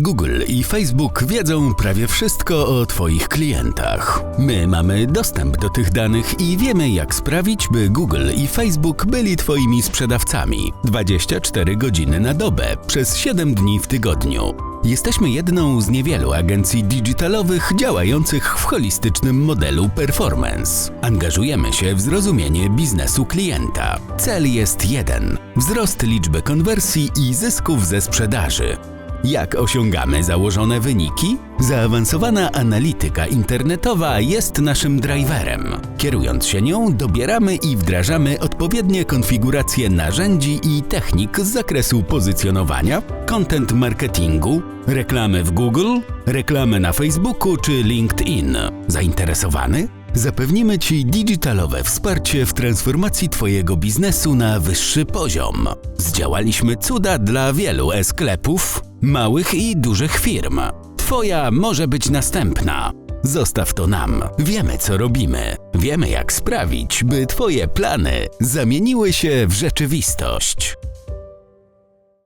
Google i Facebook wiedzą prawie wszystko o Twoich klientach. My mamy dostęp do tych danych i wiemy, jak sprawić, by Google i Facebook byli Twoimi sprzedawcami 24 godziny na dobę, przez 7 dni w tygodniu. Jesteśmy jedną z niewielu agencji digitalowych działających w holistycznym modelu performance. Angażujemy się w zrozumienie biznesu klienta. Cel jest jeden: wzrost liczby konwersji i zysków ze sprzedaży. Jak osiągamy założone wyniki? Zaawansowana analityka internetowa jest naszym driverem. Kierując się nią, dobieramy i wdrażamy odpowiednie konfiguracje narzędzi i technik z zakresu pozycjonowania, content marketingu, reklamy w Google, reklamy na Facebooku czy LinkedIn. Zainteresowany? Zapewnimy Ci digitalowe wsparcie w transformacji Twojego biznesu na wyższy poziom. Zdziałaliśmy cuda dla wielu e-sklepów, małych i dużych firm. Twoja może być następna. Zostaw to nam. Wiemy, co robimy. Wiemy, jak sprawić, by Twoje plany zamieniły się w rzeczywistość.